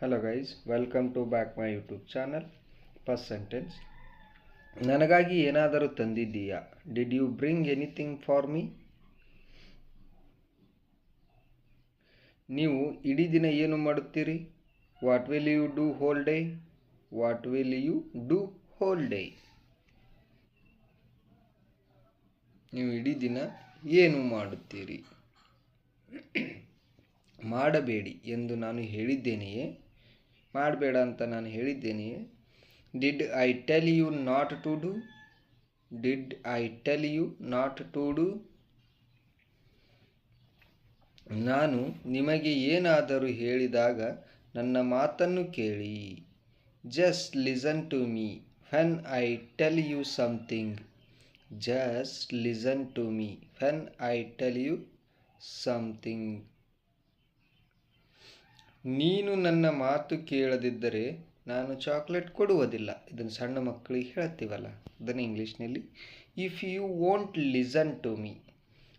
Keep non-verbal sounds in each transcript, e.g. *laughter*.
Hello guys welcome to back my YouTube channel first sentence ನನಗಾಗಿ ಏನಾದರೂ ತಂದಿದ್ದೀಯಾ? Did you bring anything for me ನೀವು ಇಡೀ ದಿನ ಏನು ಮಾಡುತ್ತೀರಿ? What will you do whole day what will you do whole day ನೀವು ಇಡೀ ದಿನ ಏನು ಮಾಡುತ್ತೀರಿ? *coughs* ಮಾಡಬೇಡಿ ಎಂದು ನಾನು ಹೇಳಿದ್ದೇನೆಯೇ? ಮಾಡಬೇಡ ಅಂತ ನಾನು ಹೇಳಿದ್ದೇನೆ. Did I tell you not to do did I tell you not to do ನಾನು ನಿಮಗೆ ಏನಾದರೂ ಹೇಳಿದಾಗ ನನ್ನ ಮಾತನ್ನು ಕೇಳಿ. Just listen to me when I tell you something just listen to me when I tell you something ನೀನು ನನ್ನ ಮಾತು ಕೇಳದಿದ್ದರೆ ನಾನು ಚಾಕ್ಲೇಟ್ ಕೊಡುವುದಿಲ್ಲ. ಇದನ್ನು ಸಣ್ಣ ಮಕ್ಕಳಿಗೆ ಹೇಳ್ತೀವಲ್ಲ? ಅದನ್ನು ಇಂಗ್ಲೀಷ್ನಲ್ಲಿ if you won't listen to me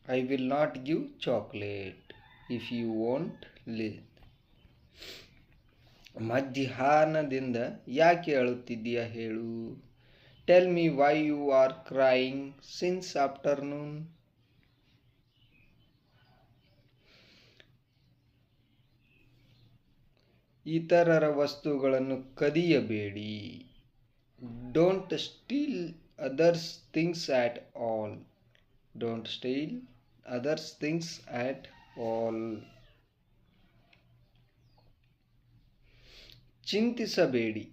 I will not give chocolate if you won't ಲಿ ಮಧ್ಯಾಹ್ನದಿಂದ ಯಾಕೆ ಅಳುತ್ತಿದ್ದೀಯಾ ಹೇಳು? Tell me why you are crying since afternoon ಇತರರ ವಸ್ತುಗಳನ್ನು ಕದಿಯಬೇಡಿ. Don't steal others things at all don't steal others things at all ಚಿಂತಿಸಬೇಡಿ.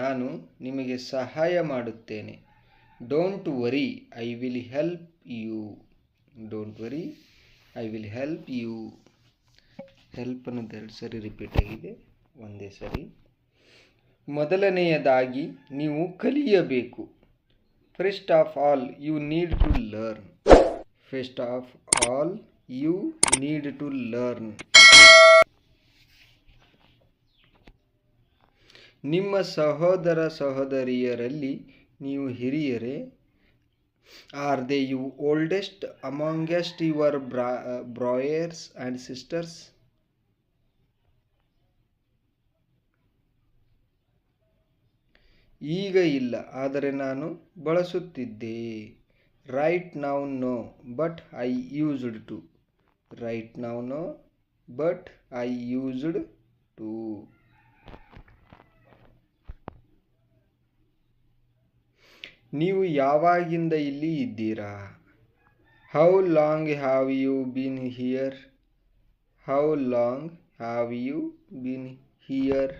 ನಾನು ನಿಮಗೆ ಸಹಾಯ ಮಾಡುತ್ತೇನೆ. Don't worry I will help you don't worry I will help you help ಅನ್ನೋದು ಎರಡು ಸರಿ ರಿಪೀಟ್ ಆಗಿದೆ. ಒಂದೇ ಸರಿ. ಮೊದಲನೆಯದಾಗಿ ನೀವು ಕಲಿಯಬೇಕು. First of all you need to learn first of all you need to learn ನಿಮ್ಮ ಸಹೋದರ ಸಹೋದರಿಯರಲ್ಲಿ ನೀವು ಹಿರಿಯರೇ are they you oldest amongst your bra brothers and sisters ಈಗ ಇಲ್ಲ, ಆದರೆ ನಾನು ಬಳಸುತ್ತಿದ್ದೆ. Right now no but I used to right now no but I used to ನೀವು ಯಾವಾಗಿಂದ ಇಲ್ಲಿ ಇದ್ದೀರಾ? How long have you been here how long have you been here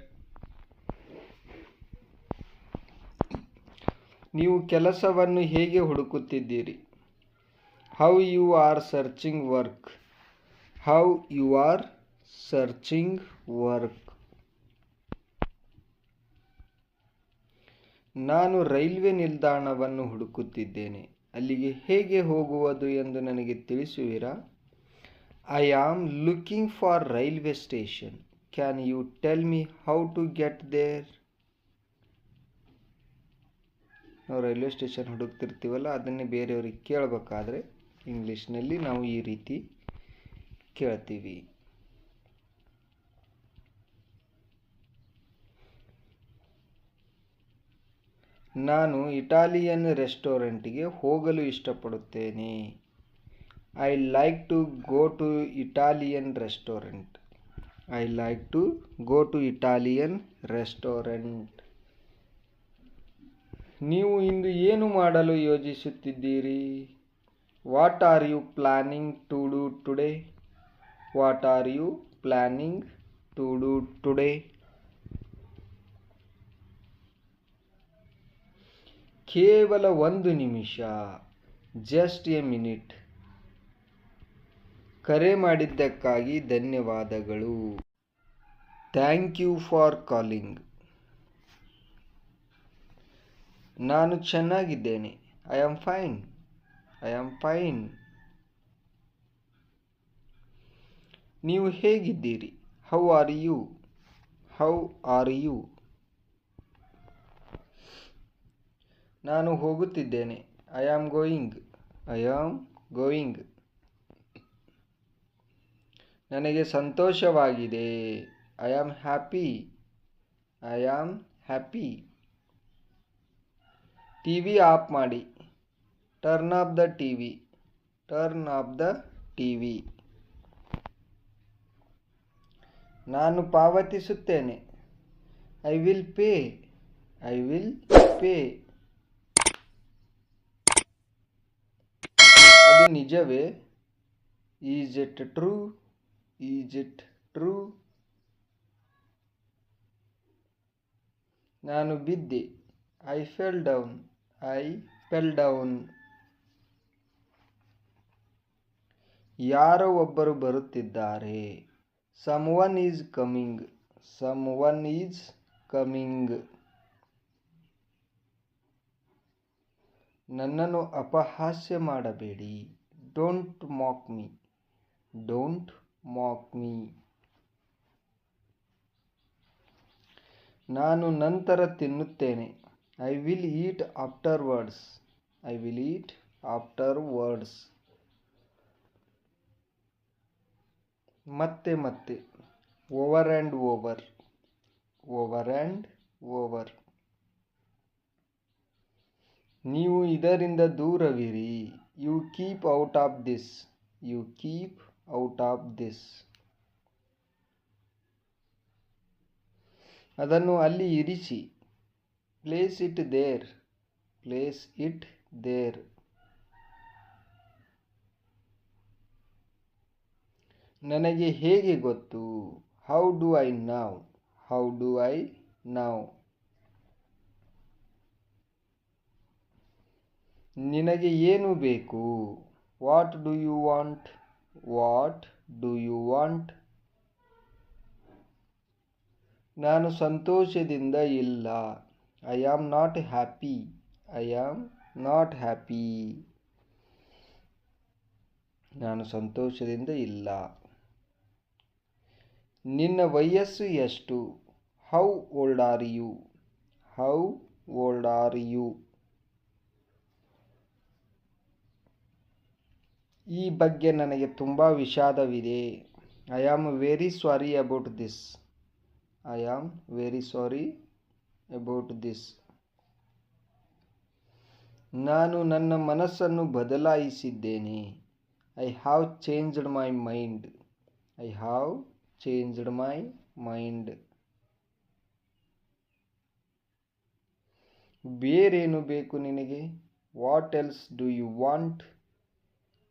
ನೀವು ಕೆಲಸವನ್ನು ಹೇಗೆ ಹುಡುಕುತ್ತಿದ್ದೀರಿ? How you are searching work how you are searching work ನಾನು railway ನಿಲ್ದಾಣವನ್ನು ಹುಡುಕುತ್ತಿದ್ದೇನೆ. ಅಲ್ಲಿಗೆ ಹೇಗೆ ಹೋಗುವುದು ಎಂದು ನನಗೆ ತಿಳಿಸುವಿರಾ? I am looking for railway station can you tell me how to get there ನಾವು ರೈಲ್ವೆ ಸ್ಟೇಷನ್ ಹುಡುಕ್ತಿರ್ತೀವಲ್ಲ, ಅದನ್ನೇ ಬೇರೆಯವ್ರಿಗೆ ಕೇಳಬೇಕಾದ್ರೆ ಇಂಗ್ಲೀಷ್ನಲ್ಲಿ ನಾವು ಈ ರೀತಿ ಕೇಳ್ತೀವಿ. ನಾನು ಇಟಾಲಿಯನ್ ರೆಸ್ಟೋರೆಂಟ್ಗೆ ಹೋಗಲು ಇಷ್ಟಪಡುತ್ತೇನೆ. I like to go to Italian restaurant. I like to go to Italian restaurant. ನೀವು ಇಂದು ಏನು ಮಾಡಲು ಯೋಜಿಸುತ್ತಿದ್ದೀರಿ? What are you planning to do today what are you planning to do today ಕೇವಲ ಒಂದು ನಿಮಿಷ ಜಸ್ಟ್ ಎ ಮಿನಿಟ್ ಕರೆ ಮಾಡಿದ್ದಕ್ಕಾಗಿ ಧನ್ಯವಾದಗಳು. ಥ್ಯಾಂಕ್ ಯು ಫಾರ್ ಕಾಲಿಂಗ್ ನಾನು ಚೆನ್ನಾಗಿದ್ದೇನೆ. I am fine I am fine ನೀವು ಹೇಗಿದ್ದೀರಿ? How are you how are you ನಾನು ಹೋಗುತ್ತಿದ್ದೇನೆ. I am going I am going ನನಗೆ ಸಂತೋಷವಾಗಿದೆ. I am happy I am happy T V off ಮಾಡಿ. Turn off the T V turn off the T V ನಾನು ಪಾವತಿಸುತ್ತೇನೆ. I will pay. I will pay. ಅದು ನಿಜವೇ? Is it true? Is it true? ನಾನು ಬಿದ್ದೆ. I fell down. I fell down ಯಾರೋ ಒಬ್ಬರು ಬರುತ್ತಿದ್ದಾರೆ. Someone is coming someone is coming ನನ್ನನ್ನು ಅಪಹಾಸ್ಯ ಮಾಡಬೇಡಿ. Don't mock me don't mock me ನಾನು ನಂತರ ತಿನ್ನುತ್ತೇನೆ. I will eat afterwards I will eat afterwards ಮತ್ತೆ ಮತ್ತೆ. Over and over over and over ನೀವು ಇದರಿಂದ ದೂರವಿರಿ. You keep out of this you keep out of this ಅದನ್ನು ಅಲ್ಲಿ ಇರಿಸಿ. Place it there place it there ನನಗೆ ಹೇಗೆ ಗೊತ್ತು? How do I know how do I know ನಿನಗೆ ಏನು ಬೇಕು? What do you want what do you want ನಾನು ಸಂತೋಷದಿಂದ ಇಲ್ಲ. I am not happy I am not happy ನಾನು ಸಂತೋಷದಿಂದ ಇಲ್ಲ. ನಿನ್ನ ವಯಸ್ಸು ಎಷ್ಟು? How old are you how old are you ಈ ಬಗ್ಗೆ ನನಗೆ ತುಂಬ ವಿಷಾದವಿದೆ. I am very sorry about this I am very sorry about this ನಾನು ನನ್ನ ಮನಸ್ಸನ್ನು ಬದಲಾಯಿಸಿದ್ದೇನೆ. I have changed my mind I have changed my mind ಬೇರೇನು ಬೇಕು ನಿನಗೆ? What else do you want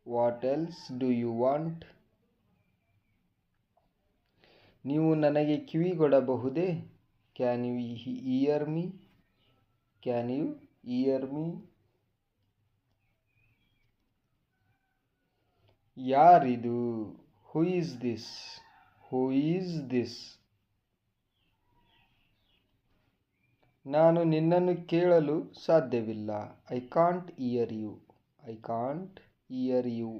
what else do you want ನೀವು ನನಗೆ ಕಿವಿಗೊಡಬಹುದೇ? Can you hear me can you hear me ಯಾರಿದು? Who is this who is this ನಾನು ನಿನ್ನನ್ನು ಕೇಳಲು ಸಾಧ್ಯವಿಲ್ಲ. I can't hear you I can't hear you